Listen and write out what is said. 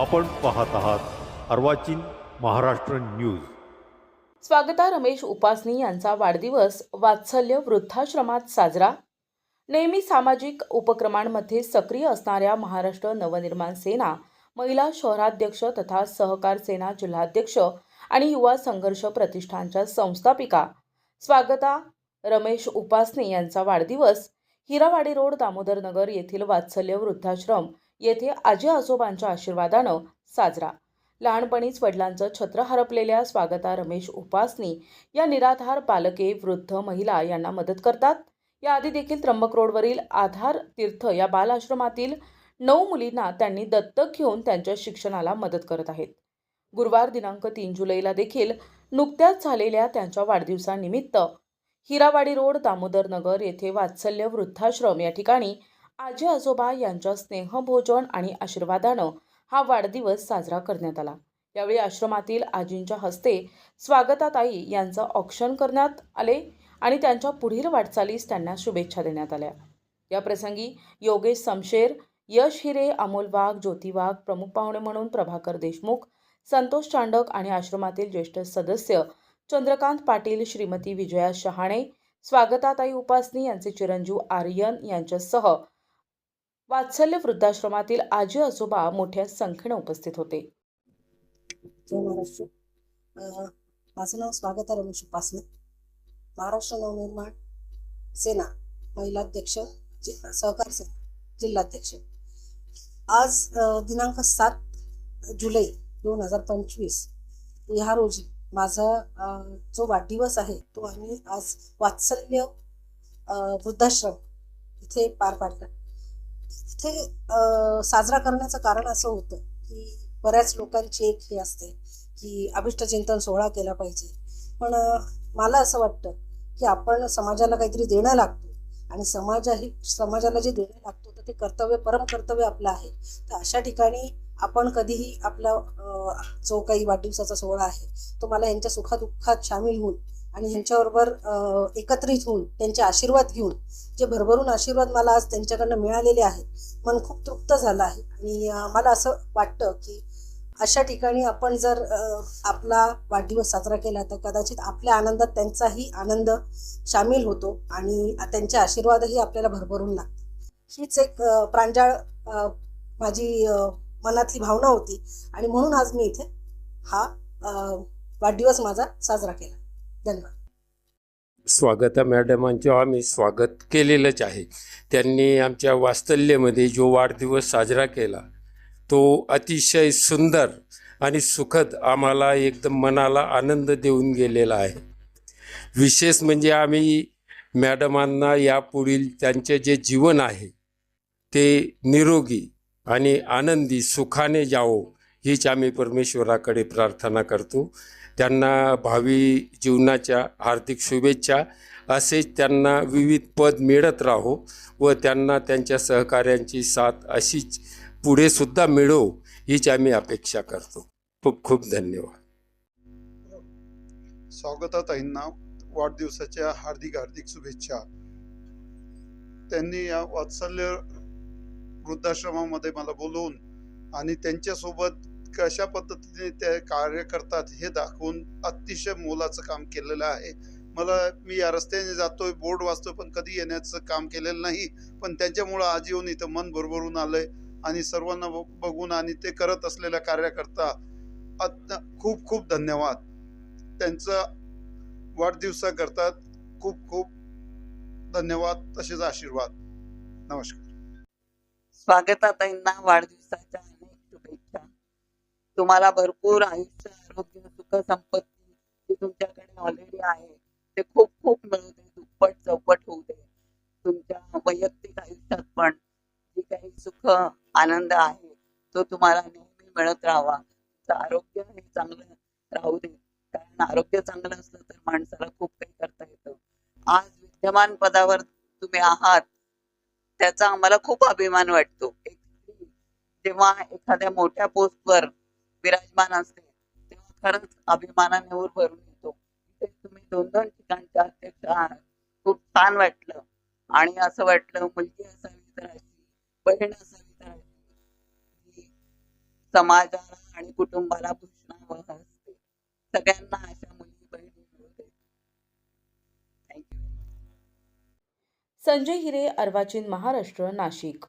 आपण पाहत आहात अर्वाचीन महाराष्ट्र न्यूज. स्वागता रमेश उपासनी यांचा वाढदिवस वात्सल्य वृद्धाश्रमात साजरा. नेहमी सामाजिक उपक्रमांमध्ये सक्रिय असणाऱ्या महाराष्ट्र नवनिर्माण सेना महिला शहराध्यक्ष तथा सहकार सेना जिल्हाध्यक्ष आणि युवा संघर्ष प्रतिष्ठानच्या संस्थापिका. स्वागता रमेश उपासने यांचा वाढदिवस हिरावाडी रोड दामोदर नगर येथील वात्सल्य वृद्धाश्रम येथे आजी आजोबांच्या आशीर्वादानं साजरा. लहानपणीच वडिलांचं छत्र हरपलेल्या स्वागता रमेश उपासनी या निराधार बालके वृद्ध महिला यांना मदत करतात. याआधी देखील त्र्यंबक रोडवरील आधार तीर्थ या बाल आश्रमातील नऊ मुलींना त्यांनी दत्तक घेऊन त्यांच्या शिक्षणाला मदत करत आहेत. गुरुवार दिनांक तीन जुलैला देखील नुकत्याच झालेल्या त्यांच्या वाढदिवसानिमित्त हिरावाडी रोड दामोदर नगर येथे वात्सल्य वृद्धाश्रम या ठिकाणी आजी आजोबा यांच्या स्नेहभोजन आणि आशीर्वादानं हा वाढदिवस साजरा करण्यात आला. यावेळी आश्रमातील आजींच्या हस्ते स्वागताताई यांचं औक्षण करण्यात आले आणि त्यांच्या पुढील वाटचालीस त्यांना शुभेच्छा देण्यात आल्या. या प्रसंगी योगेश समशेर यश हिरे अमोल वाघ ज्योती वाघ प्रमुख पाहुणे म्हणून प्रभाकर देशमुख संतोष चांडक आणि आश्रमातील ज्येष्ठ सदस्य चंद्रकांत पाटील श्रीमती विजया शहाणे स्वागताताई उपासनी यांचे चिरंजीव आर्यन यांच्यासह वात्सल्य वृद्धाश्रमातील आजी आजोबा मोठ्या संख्येने उपस्थित होते. महाराष्ट्र. माझं नाव स्वागत रमेश उपासने. महाराष्ट्र नवनिर्माण सेना महिलाध्यक्ष जि सहकार सेना जिल्हाध्यक्ष. आज दिनांक सात जुलै दोन हजार पंचवीस ह्या रोजी माझा जो वाढदिवस आहे तो आम्ही आज वात्सल्य वृद्धाश्रम इथे पार पाडला. ते साजरा करण्याचं कारण असं होतं की बऱ्याच लोकांची एक हे असते की अभिष्टचिंतन सोहळा केला पाहिजे. पण मला असं वाटतं की आपण समाजाला काहीतरी देणं लागतो आणि समाजाही समाजाला जे देणं लागतो तर ते कर्तव्य परम कर्तव्य आपलं आहे. तर अशा ठिकाणी आपण कधीही आपला जो काही वाढदिवसाचा सोहळा आहे तो मला यांच्या सुखादुःखात सामील होऊन आणि ह्यांच्याबरोबर एकत्रित होऊन त्यांचे आशीर्वाद घेऊन जे भरभरून आशीर्वाद मला आज त्यांच्याकडनं मिळालेले आहेत मन खूप तृप्त झालं आहे. आणि मला असं वाटतं की अशा ठिकाणी आपण जर आपला वाढदिवस साजरा केला तर कदाचित आपल्या आनंदात त्यांचाही आनंद सामील होतो आणि त्यांचे आशीर्वादही आपल्याला भरभरून लागतात. हीच एक प्रांजाळ प्रांजळ माझी मनातली भावना होती. आणि म्हणून आज मी इथे हा वाढदिवस माझा साजरा केला. धन्यवाद. स्वागता मॅडमांचे आम्ही स्वागत केलेलंच आहे त्यांनी आमच्या वास्तल्यमध्ये जो वाढदिवस साजरा केला तो अतिशय सुंदर आणि सुखद आम्हाला एकदम मनाला आनंद देऊन गेलेला आहे. विशेष म्हणजे आम्ही मॅडमांना यापुढील त्यांचे जे जीवन आहे ते निरोगी आणि आनंदी सुखाने जावो हीच आम्ही परमेश्वराकडे प्रार्थना करतो. त्यांना भावी जीवनाच्या हार्दिक शुभेच्छा. असेच त्यांना विविध पद मिळत राहो व त्यांना त्यांच्या सहकाऱ्यांची साथ अशीच पुढेसुद्धा मिळो हीच आम्ही अपेक्षा करतो. खूप खूप धन्यवाद. स्वागताताईंना वाढदिवसाच्या हार्दिक हार्दिक शुभेच्छा. त्यांनी या वात्सल्य वृद्धाश्रमामध्ये मला बोलवून आणि त्यांच्यासोबत कशा पद्धतीने ते कार्य करतात हे दाखवून अतिशय मोलाचं काम केलेलं आहे. मला मी या रस्त्याने जातोय बोर्ड वाचतोय पण कधी येण्याचं काम केलेलं नाही. पण त्यांच्यामुळं आज येऊन इथं मन भरभरून आलंय आणि सर्वांना बघून आणि ते करत असलेल्या कार्यकर्ता खूप खूप धन्यवाद. त्यांचं वाढदिवसा करतात. खूप खूप धन्यवाद. तसेच आशीर्वाद. नमस्कार. स्वागताताईंना वाढदिवसाच्या तुम्हाला भरपूर आयुष्य आरोग्य सुख संपत्ती जी तुमच्याकडे ऑलरेडी आहे ते खूप खूप मिळू दे दुप्पट चौपट होऊ दे. तुमच्या वैयक्तिक आयुष्यात पण जे काही सुख आनंद आहे तो तुम्हाला नेहमी मिळत राहावा. तुमचं आरोग्य हे चांगलं राहू दे. कारण आरोग्य चांगलं असलं तर माणसाला खूप काही करता येतं. आज विद्यमान पदावर तुम्ही आहात त्याचा आम्हाला खूप अभिमान वाटतो. एक स्त्री जेव्हा एखाद्या मोठ्या पोस्टवर विराजमान असते तेव्हा खरंच अभिमानाने वर भरून येतो. तुम्ही दोन दोन ठिकाणच्या अध्यक्ष आहात. खूप छान वाटलं. आणि असं वाटलं मुलगी असावी तर अशी बहीण असावी तर अशी. समाजाला आणि कुटुंबाला भूषणावह असते. सगळ्यांना अशा मुली बहिणी मिळू थँक्यू संजय हिरे अर्वाचीन महाराष्ट्र नाशिक.